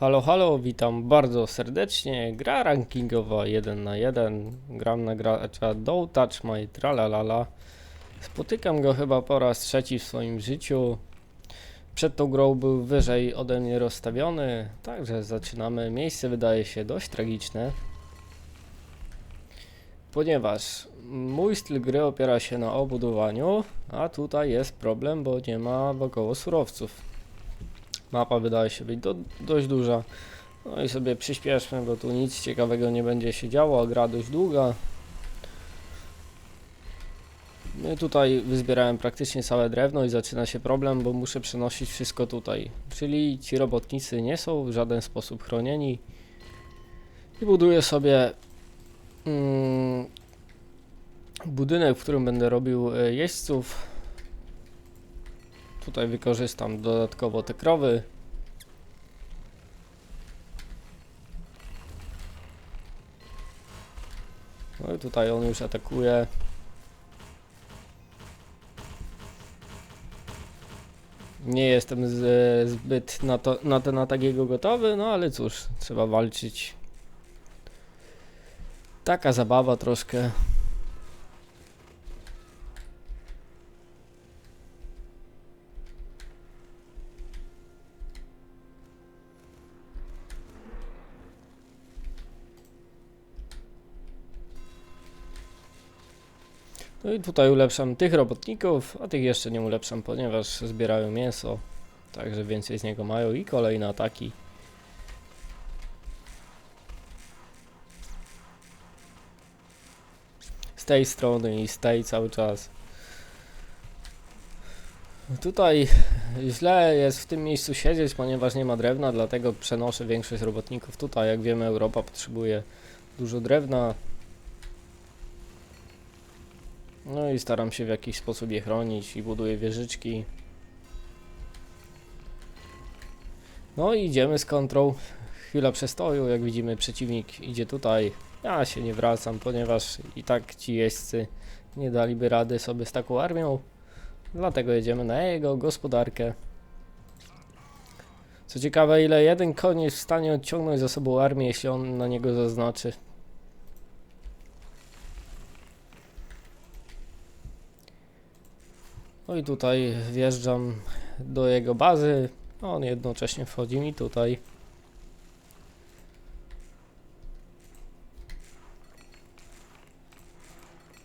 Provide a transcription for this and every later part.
Halo, halo, witam bardzo serdecznie. Gra rankingowa 1 na 1. Gram na gracza Don't Touch My Tralalala. Spotykam go chyba po raz trzeci w swoim życiu. Przed tą grą był wyżej ode mnie rozstawiony, także zaczynamy. Miejsce wydaje się dość tragiczne, ponieważ mój styl gry opiera się na obudowaniu, a tutaj jest problem, bo nie ma wokoło surowców. Mapa wydaje się być do, dość duża. No i sobie przyspieszmy, bo tu nic ciekawego nie będzie się działo, a gra dość długa. No i tutaj wyzbierałem praktycznie całe drewno i zaczyna się problem, bo muszę przenosić wszystko tutaj. Czyli ci robotnicy nie są w żaden sposób chronieni. I buduję sobie mm, budynek, w którym będę robił e, jeźdźców. Tutaj wykorzystam dodatkowo te krowy. No i tutaj on już atakuje. Nie jestem z, zbyt na, to, na ten atak gotowy, no ale cóż, trzeba walczyć. Taka zabawa troszkę. No i tutaj ulepszam tych robotników, a tych jeszcze nie ulepszam, ponieważ zbierają mięso. Także więcej z niego mają i kolejne ataki. Z tej strony i z tej cały czas. Tutaj źle jest w tym miejscu siedzieć, ponieważ nie ma drewna, dlatego przenoszę większość robotników tutaj. Jak wiemy, Europa potrzebuje dużo drewna, no i staram się w jakiś sposób je chronić i buduję wieżyczki. No i idziemy z kontrą. Chwila przestoju, jak widzimy przeciwnik idzie tutaj. Ja się nie wracam, ponieważ i tak ci jeźdźcy nie daliby rady sobie z taką armią. Dlatego jedziemy na jego gospodarkę. Co ciekawe, ile jeden koń jest w stanie odciągnąć za sobą armię, jeśli on na niego zaznaczy. No i tutaj wjeżdżam do jego bazy. On jednocześnie wchodzi mi tutaj.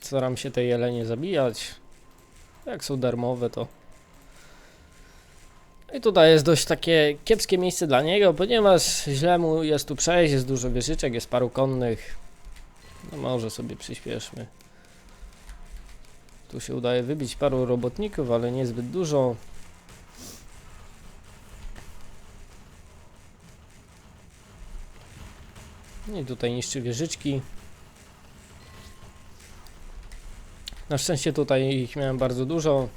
Staram się te jelenie zabijać. Jak są darmowe, to. I tutaj jest dość takie kiepskie miejsce dla niego, ponieważ źle mu jest tu przejść, jest dużo wieżyczek, jest paru konnych. No może sobie przyspieszmy. Tu się udaje wybić paru robotników, ale niezbyt dużo. No I tutaj niszczy wieżyczki. Na szczęście tutaj ich miałem bardzo dużo.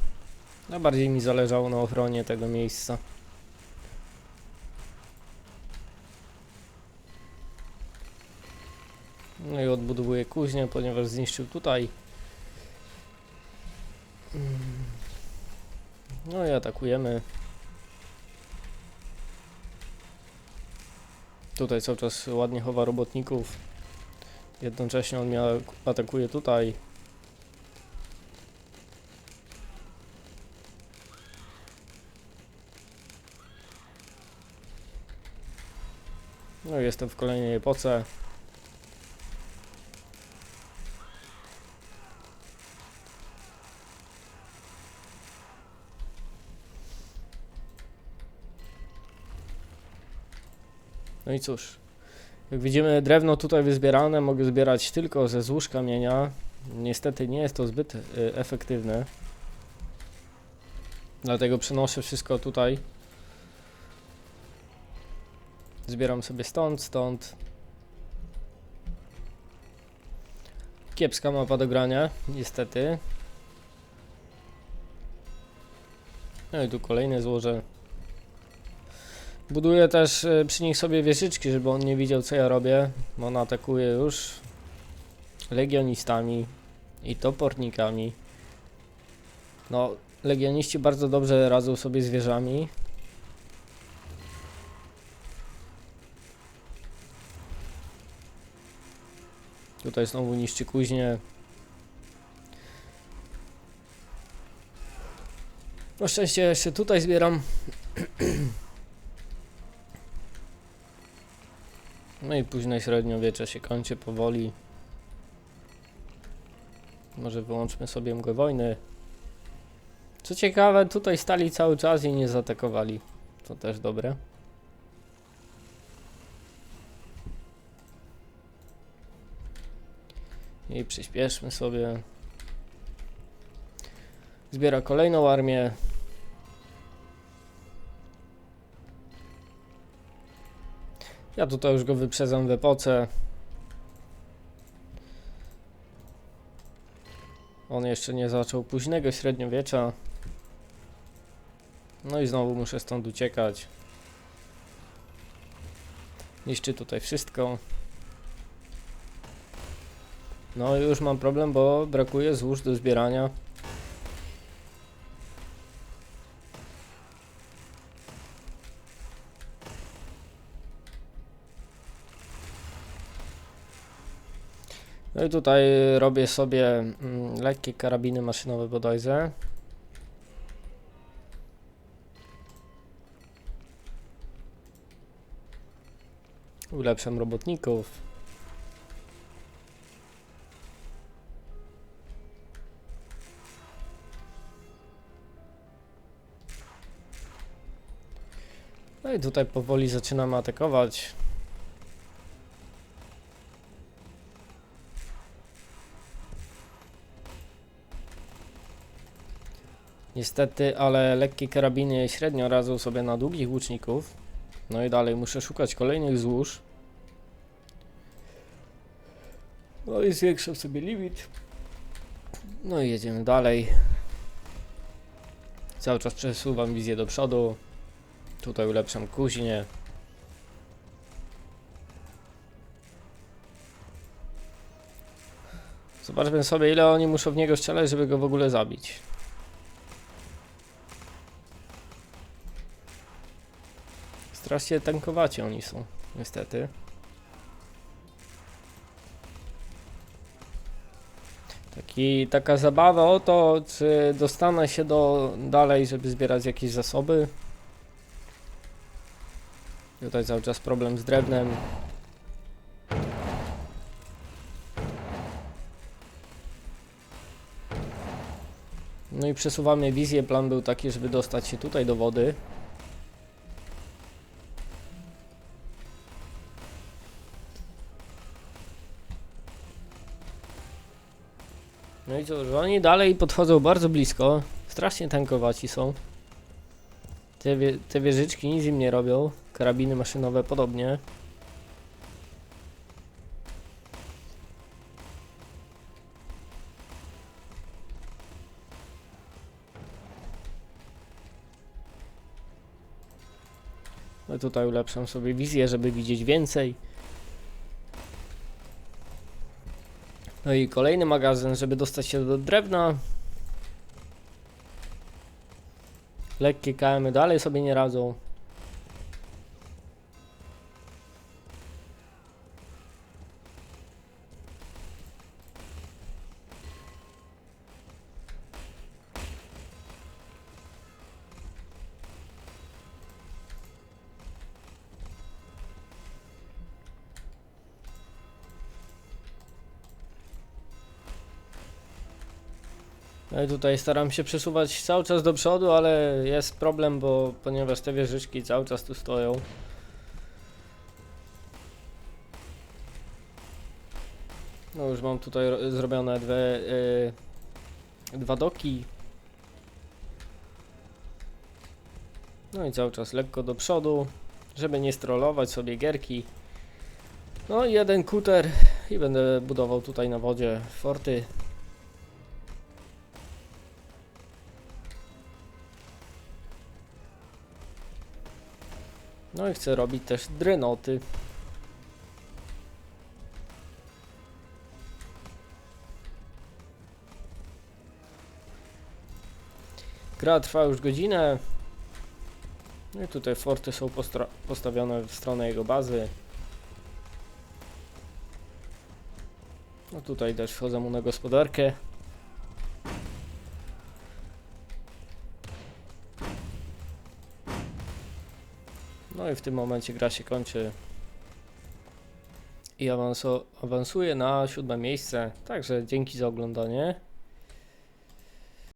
A bardziej mi zależało na ochronie tego miejsca. No i odbudowuję kuźnię, ponieważ zniszczył tutaj No i atakujemy. Tutaj cały czas ładnie chowa robotników. Jednocześnie on mnie atakuje tutaj. No i jestem w kolejnej epoce. No i cóż, jak widzimy drewno tutaj wyzbierane mogę zbierać tylko ze złóż kamienia. Niestety nie jest to zbyt y, efektywne. Dlatego przenoszę wszystko tutaj. Zbieram sobie stąd, stąd. Kiepska mapa do grania, niestety. No i tu kolejne złoże. Buduję też e, przy nich sobie wieżyczki, żeby on nie widział co ja robię. On atakuje już legionistami i topornikami. No, legioniści bardzo dobrze radzą sobie z wieżami. Tutaj znowu niszczy kuźnie. No szczęście jeszcze tutaj zbieram. No i późne średniowiecze się kończy powoli. Może wyłączmy sobie mgłę wojny. Co ciekawe, tutaj stali cały czas i nie zaatakowali. To też dobre. I przyspieszmy sobie. Zbiera kolejną armię. Ja tutaj już go wyprzedzam w epoce. On jeszcze nie zaczął późnego średniowiecza. No i znowu muszę stąd uciekać. Niszczy tutaj wszystko. No i już mam problem, bo brakuje złóż do zbierania. No i tutaj robię sobie mm, lekkie karabiny maszynowe bodajże. Ulepszam robotników. No i tutaj powoli zaczynamy atakować. Niestety, ale lekkie karabiny średnio radzą sobie na długich łuczników. No i dalej muszę szukać kolejnych złóż. No i zwiększam sobie limit. No i jedziemy dalej. Cały czas przesuwam wizję do przodu. Tutaj ulepszam kuźnię. Zobaczmy sobie ile oni muszą w niego strzelać, żeby go w ogóle zabić. Strasznie tankowaci oni są, niestety. Taki, taka zabawa o to, czy dostanę się do dalej, żeby zbierać jakieś zasoby. Tutaj cały czas problem z drewnem. No i przesuwamy wizję. Plan był taki, żeby dostać się tutaj do wody. I co, że oni dalej podchodzą bardzo blisko. Strasznie tankowaci są. Te, wie, te wieżyczki nic im nie robią. Karabiny maszynowe podobnie. No tutaj ulepszam sobie wizję, żeby widzieć więcej. No i kolejny magazyn, żeby dostać się do drewna. Lekkie KM dalej sobie nie radzą. No i tutaj staram się przesuwać cały czas do przodu, ale jest problem, bo ponieważ te wieżyczki cały czas tu stoją. No już mam tutaj ro- zrobione dwie, y, dwa doki. No i cały czas lekko do przodu, żeby nie strollować sobie gierki. No i jeden kuter i będę budował tutaj na wodzie forty. No i chcę robić też drenoty. Gra trwa już godzinę. No i tutaj forty są postawione w stronę jego bazy. No tutaj też wchodzę mu na gospodarkę. I w tym momencie gra się kończy. I awanso- awansuję na siódme miejsce. Także dzięki za oglądanie.